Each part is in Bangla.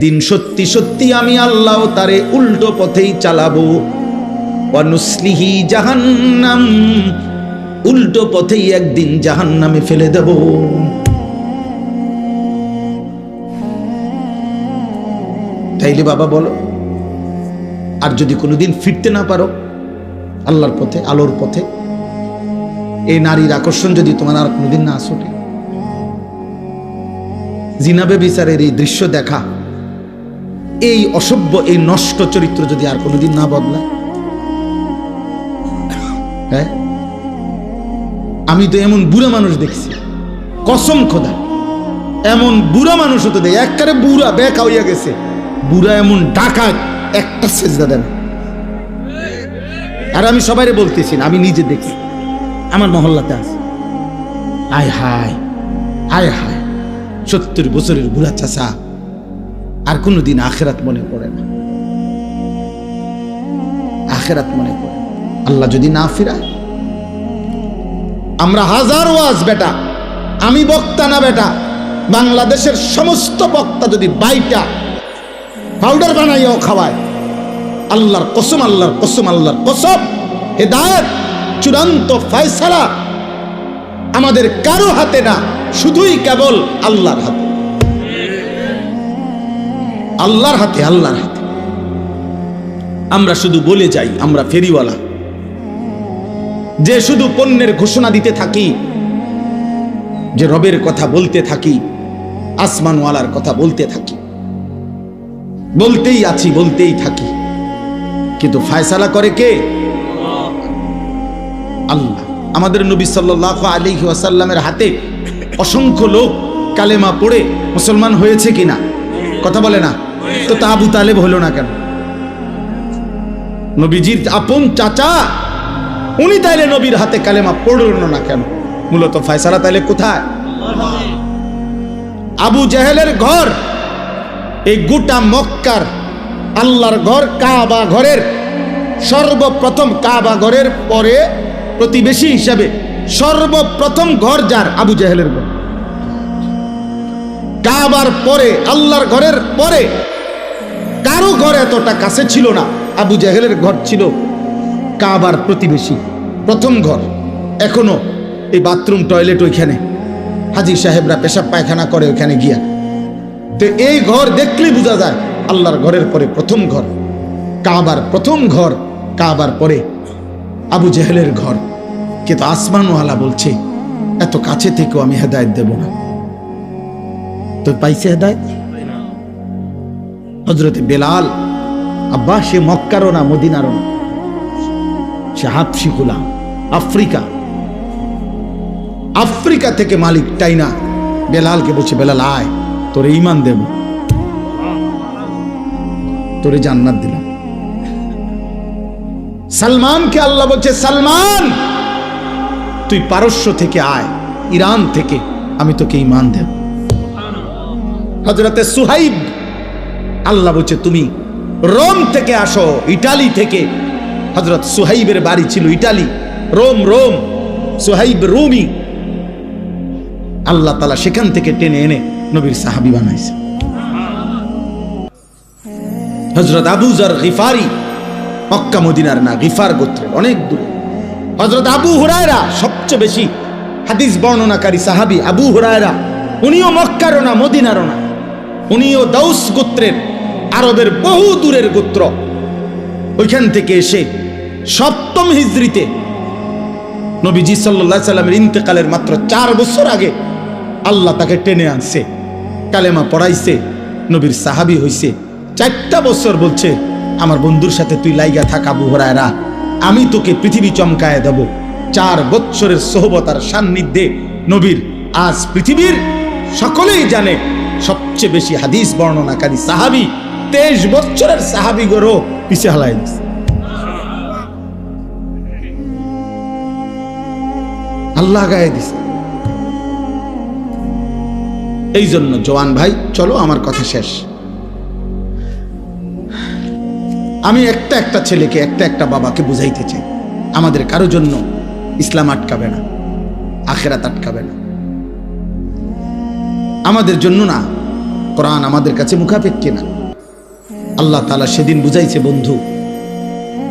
দিন সত্যি সত্যি আমি আল্লাহ তারে উল্টো পথেই চালাবো। অনুসলিহি জাহান্নাম, উল্টো পথেই একদিন জাহান্নামে ফেলে দেব। তাইলে বাবা বলো, আর যদি কোনোদিন ফিরতে না পারো, আল্লাহর পথে, আলোর পথে, এই নারীর আকর্ষণ যদি তোমার আর কোনোদিন না আসে। জিনাবে বিচারের এই দৃশ্য দেখা এই অসভ্য, এই নষ্ট চরিত্র যদি আর কোনোদিন না বদলায়? হ্যাঁ? আমি তো এমন বুড়া মানুষ দেখছি। কসম খোদা। এমন বুড়া মানুষ হতে দেয় একবারে বুড়া বেকা হইয়া গেছে। বুড়া এমন ডাকাত, একটা সেজদা দেন আর আমি সবাইরে বলতেছি না, আমি নিজে দেখছি। আমার মহল্লাতে আছে। আয় হায় আয় হায়, সত্তর বছরের বুড়া চাষা আর কোনোদিন আখেরাত মনে পড়ে না। আখেরাত মনে পড়ে আল্লাহ যদি না ফিরায়, আমরা হাজার ওয়াজ বেটা, আমি বক্তা না বেটা, বাংলাদেশের সমস্ত বক্তা যদি বাইটা, পাউডার বানাইও খাওয়ায়, আল্লাহর কসম আল্লাহর কসম আল্লাহর কসম, হেদায়ত, চূড়ান্ত ফয়সালা আমাদের কারও হাতে না, শুধুই কেবল আল্লাহর হাতে। আল্লাহর হাতে আল্লাহর হাতে। আমরা শুধু বলে যাই, আমরা ফেরিওয়ালা। যে শুধু পণ্যের ঘোষণা দিতে থাকি, যে রবের কথা বলতে থাকি, আসমানওয়ালার কথা বলতে থাকি। বলতেই আছি, বলতেই থাকি। কিন্তু ফায়সালা করে কে? আল্লাহ। আমাদের নবী সাল্লাহ আলী ওয়াসাল্লামের হাতে অসংখ্য লোক কালেমা পড়ে মুসলমান হয়েছে কিনা? কথা বলে না। তো তা আবু তালেব হলো না কেন? নবীজির আপন চাচা, উনি তাইলে নবীর হাতে কালেমা পড়ল না কেন? মূলত ফয়সালা তাইলে কোথায়? আবু জাহেলের ঘর, এই গোটা মক্কার আল্লাহর ঘর, কাবা ঘরের, সর্বপ্রথম কাবা ঘরের পরে প্রতিবেশী হিসাবে সর্বপ্রথম ঘর যার? আবু জাহেলের ঘর। কাবার পরে, আল্লাহর ঘরের পরে কারও ঘর এতটা কাছে ছিল না। আবু জাহেলের ঘর ছিল কাবার প্রতিবেশী, প্রথম ঘর। এখনও এই বাথরুম, টয়লেট ওইখানে। হাজি সাহেবরা পেশাব পায়খানা করে ওইখানে গিয়া। তো এই ঘর দেখলেই বোঝা যায় আল্লাহর ঘরের পরে প্রথম ঘর, কাবার প্রথম ঘর, কাবার পরে আবু জেহেলের ঘর। কিন্তু আসমানওয়ালা বলছে, এত কাছে থেকেও আমি হেদায়ত দেব না। তো পাইছে হেদায়ত? হজরতে বেলাল, আব্বা, সে মক্কারও না, মদিনারও না। সে হাফসি গোলাম, আফ্রিকা। আফ্রিকা থেকে মালিক টাইনা বেলালকে বলছে, বেলাল, আয়, তোরে ইমান দেব। তোরে জান্নাত দিলাম। সালমানকে আল্লাহ বলছে, সালমান, তুই পারস্য থেকে আয়, ইরান থেকে, আমি তোকে ইমান দেব। হজরতে সুহাইব আল্লাহ বলছে, তুমি রোম থেকে আসো, ইটালি থেকে। হজরত সুহাইবের বাড়ি ছিল Italy. Rome Rome, Suhaib Rumi. আল্লাহ তালা সেখান থেকে টেনে এনে নবীর সাহাবি বানাইছে। হজরত আবুজার গিফারি, মক্কা, মদিনার না, গিফার গোত্রের অনেক দূরে। হজরত আবু হুরায়রা, সবচেয়ে বেশি হাদিস বর্ণনাকারী সাহাবি আবু হুরায়রা, উনিও মক্কারও না, মদিনারও না। উনিও দাউস গোত্রের। আরবের বহু দূরের গোত্র। ওইখান থেকে এসে সপ্তম হিজড়িতে নবীজি সাল্লাহ সাল্লামের ইন্তেকালের মাত্র চার বছর আগে আল্লাহ তাকে টেনে আনছে, কালেমা পড়াইছে, নবীর সাহাবি হইছে। চারটা বছর বলছে, আমার বন্ধুর সাথে তুই লাইগা থাক আবু হরায়রা, আমি তোকে পৃথিবী চমকায় দেব। চার বৎসরের সোহবতার সান্নিধ্যে নবীর আজ পৃথিবীর সকলেই জানে, সবচেয়ে বেশি হাদিস বর্ণনাকারী সাহাবি তেইশ বছরের সাহাবি গরো পিছে হালাই আল্লাহ গায়ে দিছে। এই জন্য জওয়ান ভাই, চলো আমার কথা শেষ। আমি একটা একটা ছেলেকে, একটা একটা বাবাকে বুঝাইতে চাই। আমাদের কারও জন্য ইসলাম আটকাবে না, আখেরাত আটকাবে না। আমাদের জন্য না, কোরআন আমাদের কাছে মুখাপেক্ষী না। আল্লাহ তালা সেদিন বুঝাইছে, বন্ধু,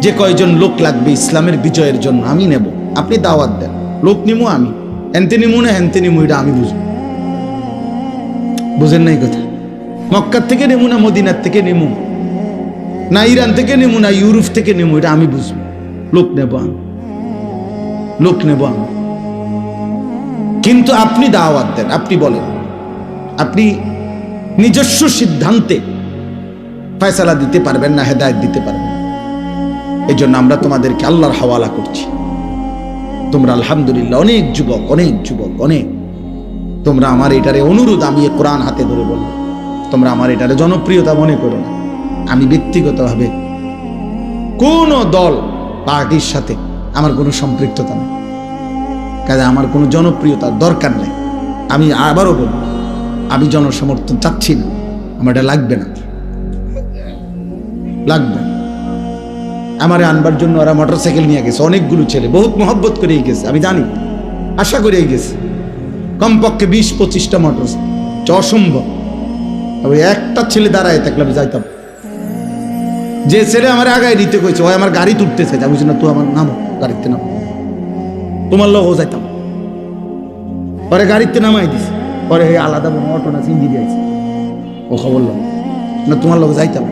যে কয়জন লোক লাগবে ইসলামের বিজয়ের জন্য, আমি নেব। আপনি দাওয়াত দেন। লোক নিমু আমি। হেনতে নিমু না হেনতে নিমু, এটা আমি বুঝব। বুঝেন নাই কথা? মক্কার থেকে নেমু না মদিনার থেকে নেমু? না ইরান থেকে নেমু, না ইউরোপ থেকে নেমু, এটা আমি বুঝব। লোক নেব আমি। লোক নেব আমি। কিন্তু আপনি দাওয়াত দেন, আপনি বলেন। আপনি নিজস্ব সিদ্ধান্তে ফয়সালা দিতে পারবেন না, হেদায়ত দিতে পারবেন এই জন্য আমরা তোমাদেরকে আল্লাহর হাওয়ালা করছি। তোমরা আলহামদুলিল্লাহ অনেক যুবক অনেক যুবক, অনেক। তোমরা আমার এটারে অনুরোধ আমি কোরআন হাতে ধরে বলব। তোমরা আমার এটারে জনপ্রিয়তা মনে করো না। আমি ব্যক্তিগতভাবে কোন দল পার্টির সাথে আমার কোনো সম্পৃক্ততা নেই। কাজে আমার কোনো জনপ্রিয়তার দরকার নেই। আমি আবারও বলব, আমি জনসমর্থন চাচ্ছি না। আমার এটা লাগবে না। লাগবে। আমারে আনবার জন্য ওরা মোটরসাইকেল নিয়ে গেছে। অনেকগুলো ছেলে, বহুত মহব্বত করেই গেছে, আমি জানি, আশা করেই গেছে। কমপক্ষে বিশ পঁচিশটা মোটর অসম্ভব। একটা ছেলে দাঁড়ায় থাকলে আমি যাইতাম। যে ছেলে আমার আগায় নিতে কইছে, ওই আমার গাড়ি তুলতে আমি বলছি না তুই আমার নামো, গাড়িতে নামো। তোমার লোক যাইতাম। পরে গাড়িতে নামাই দিছে, পরে আলাদা অটো না সিঞ্জি দিয়েছে। ও খবর না তোমার লোক যাইতাম।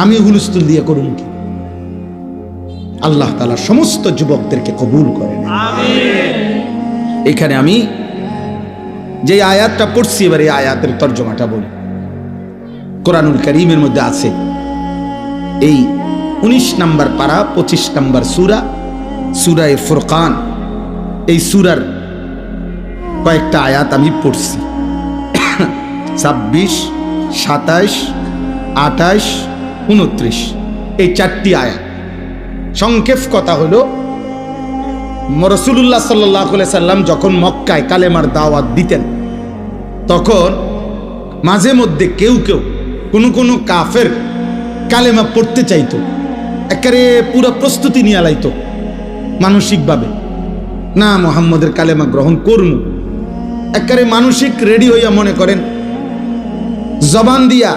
আমি হুলুস্তুল দিয়ে করুন কি? আল্লাহ তালা সমস্ত যুবকদেরকে কবুল করেন এখানে আমি যে আয়াতটা পড়ছি, এবার এই আয়াতের তর্জমাটা বলি। কোরআনুল করিমের মধ্যে আছে এই উনিশ নাম্বার পারা, পঁচিশ নাম্বার সুরা, সুরায় ফুরকান। এই সুরার কয়েকটা আয়াত আমি পড়ছি। ছাব্বিশ, সাতাইশ আঠাশ উনত্রিশ। এই চারটি আয়াত। সংক্ষেপ কথা হলো রসুল্লাহ সাল্লাহ সাল্লাম যখন মক্কায় কালেমার দাওয়াত দিতেন, তখন মাঝে মধ্যে কেউ কেউ, কোনো কোনো কাফের কালেমা পড়তে চাইতো, একেবারে পুরো প্রস্তুতি নিয়ে লাইতো মানসিকভাবে। না মোহাম্মদের কালেমা গ্রহণ করুন একেবারে মানসিক রেডি হইয়া মনে করেন, জবান দিয়া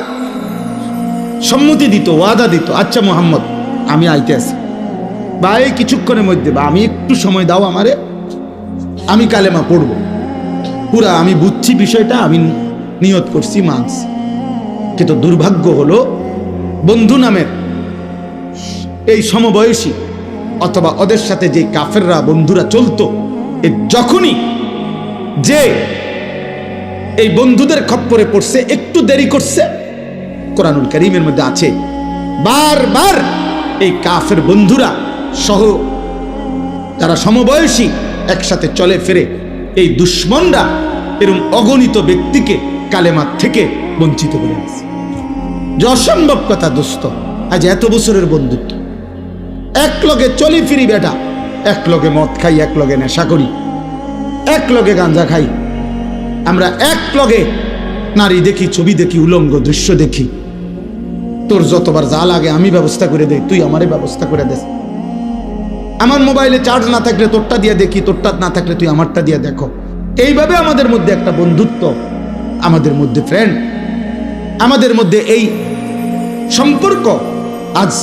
সম্মতি দিত, ওয়াদা দিত আচ্ছা মোহাম্মদ, আমি আইতে আছি। বা এই কিছুক্ষণের মধ্যে বা আমি একটু সময় দাও আমারে, আমি কালেমা পড়ব। পুরা, আমি বুঝছি বিষয়টা, আমি নিয়ত করছি, মানছি। কিন্তু দুর্ভাগ্য হলো, বন্ধু নামের এই সমবয়সী অথবা ওদের সাথে যে কাফেররা, বন্ধুরা চলতো, এ যখনই যে এই বন্ধুদের খপ্পরে পড়ছে, একটু দেরি করছে কোরআনুল করিমের মধ্যে আছে। বারবার এই কাফের বন্ধুরা সহ যারা সমবয়সী একসাথে চলে ফিরে, এই দুশ্মনরা এরম অগণিত ব্যক্তিকে কালেমার থেকে বঞ্চিত করে দিয়েছে যে অসম্ভব কথা দোস্ত, আজ এত বছরের বন্ধুত্ব। এক লগে চলি ফিরি বেটা, এক লগে মদ খাই, এক লগে নেশা করি, এক লগে গাঞ্জা খাই। আমরা এক লগে নারী দেখি, ছবি দেখি, উলঙ্গ দৃশ্য দেখি। তোর যতবার যা লাগে আমি ব্যবস্থা করে দেই, তুই আমারে ব্যবস্থা করে দেস আমার মোবাইলে চার্জ না থাকলে তোরটা দিয়ে দেখি, তোরটা না থাকলে তুই আমারটা দিয়ে দেখো। এইভাবে আমাদের মধ্যে একটা বন্ধুত্ব, আমাদের মধ্যে ফ্রেন্ড আমাদের মধ্যে এই সম্পর্ক, আজ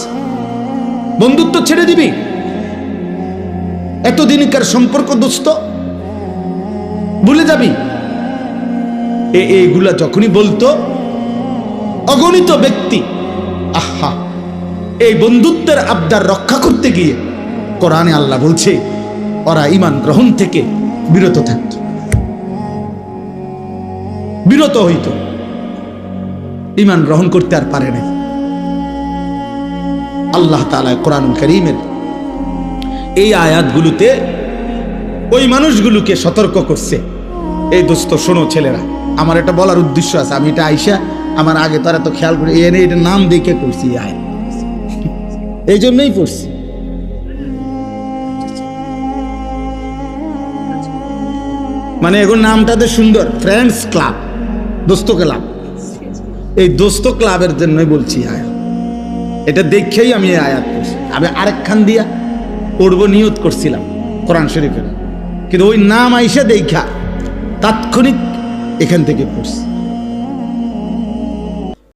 বন্ধুত্ব ছেড়ে দিবি? এতদিনকার সম্পর্ক দোস্ত ভুলে যাবি? এইগুলা যখনই বলতো, অগণিত ব্যক্তি আহা, এই বন্ধুত্বের আবদার রক্ষা করতে গিয়ে কোরআনে আল্লাহ বলছে, ওরা ইমান গ্রহণ থেকে বিরত থাকত। বিরত হইত। ইমান গ্রহণ করতে আর পারে নাই। আল্লাহ তালা কোরআন করিমের এই আয়াতগুলোতে ওই মানুষগুলোকে সতর্ক করছে। এই দোস্ত, শোনো ছেলেরা, আমার এটা বলার উদ্দেশ্য আছে, আমি এটা আইসা আমার আগে তারা তো খেয়াল করে এনে এটা নাম দেখে করছি আয়াত এই জন্যই পড়ছি। মানে এখন নামটাতে সুন্দর। ফ্রেন্ডস ক্লাব দোস্ত ক্লাব। এই দোস্ত ক্লাবের জন্যই বলছি আয়া। এটা দেখেই আমি আয়াত করছি আমি আরেকখান দিয়া পড়ব, নিয়ত করছিলাম কোরআন শরীফের। কিন্তু ওই নাম আইসা দেখা তাৎক্ষণিক এখান থেকে পড়ছি।